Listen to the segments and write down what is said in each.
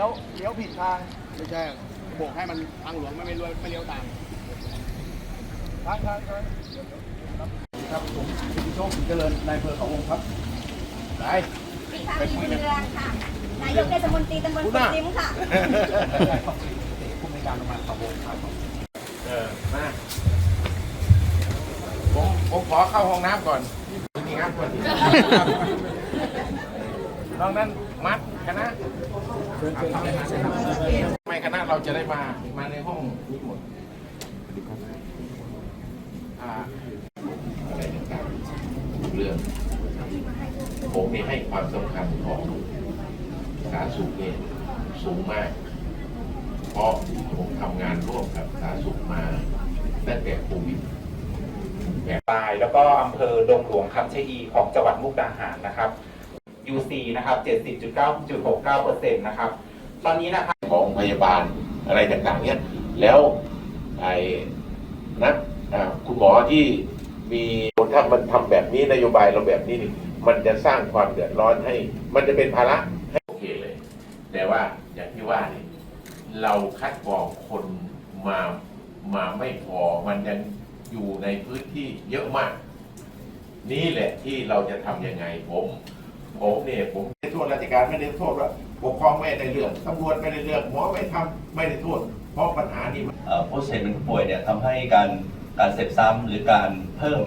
ยวเลี้ยวผิดทางไม่ใช่โบกให้มันทางหลวงไม่ไม่เลี้ยวไม่เลี้ยวตามทางทางทางครับผมคุณโชคศรีเจริญนายอำเภอเขาวงครับไปพี่ค่ะมีบุญเรืองค่ะนายกเทศมนตรีตำบลคุณกุน่ะดจิ้มค่ะผู้ในการประมาณเขาวงครับเออมาผมผมขอเข้าห้องน้ำก่อนมีงานก่อนนอกนั้น มัดคณะไม่คณะเราจะได้มามาในห้องนี้หมดอะไรต่างๆเรื่องผมนี่ให้ความสำคัญของสาธารณสุขเนี่ยสูงมาก เพราะผมทำงานร่วมกับสาธารณสุขมาตั้งแต่โควิดปลายแล้วก็อำเภอดงหลวงคำชะอีของจังหวัดมุกดาหารนะครับ UC นะครับ70.9.69%นะครับ ตอนนี้นะครับของพยาบาลอะไรต่างๆ เนี่ย แล้วไอ้นักอ่าคุณหมอที่มีถ้ามันทำแบบนี้นโยบายเราแบบนี้นี่มันจะสร้างความเดือดร้อนให้ มันจะเป็นภาระให้โอเคเลย แต่ว่าอย่างที่ว่าเนี่ยเราคัดกรองคนมามาไม่พอมันยังอยู่ในพื้นที่เยอะมาก นี่แหละที่เราจะทำยังไงผม ผมเนี่ยผมไม่โทษราชการไม่ได้โทษว่าปกครองไม่ได้เรื่องตำรวจไม่ได้เรื่องหมอไม่ทำไม่ได้โทษ เพราะปัญหานี้มันเอ่อผู้เสพเป็นผู้ป่วยเนี่ยทำให้การการเสพซ้ำหรือการเพิ่ม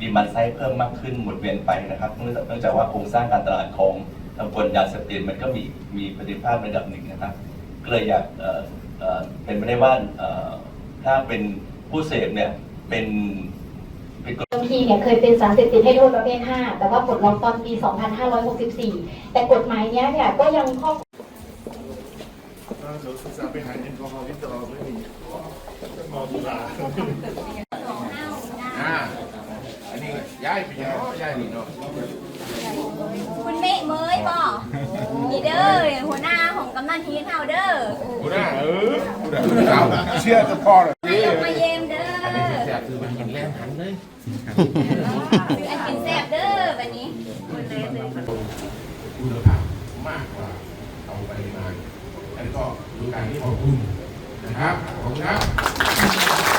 ดีมันไซ์เพิ่มมากขึ้นหมุนเวียนไปนะครับเนื่องจากเนื่องจากว่าโครงสร้างการตลาดของตำบลยาเสพติดมันก็มีมีประสิทธิภาพระดับหนึ่งนะครับก็เลยอยากเอ่อเอ่อเป็นไม่ได้ว่าเอ่อถ้าเป็นผู้เสพเนี่ยเป็น เป็นเดิมทีเนี่ยเคยเป็นสารเสพติดให้โทษประเภท 5 แต่ว่าปลดล็อกตอนปี 2564 แต่กฎหมายเนี้ยเนี่ยก็ยังครอบเดี๋ยวศึกษาไปหาเงินกองทุนที่จะเราไม่มีมอตุลาอ่าอันนี้ย้ายไปยังเนาะย้ายนี่เนาะคุณเมฆเมยบอกนี่เด้อหัวหน้าของกำนันทีเฮาเด้อกูน่าเออกูน่าเราเชื่อจะพอเลย หันเลยคืออันกินแซ่บเด้อแบบนี้คุณเลยเลยคุณภาพมากกว่าเอาปริมาณอันนี้ก็ดูการที่ขอบคุณนะครับ ขอบคุณครับ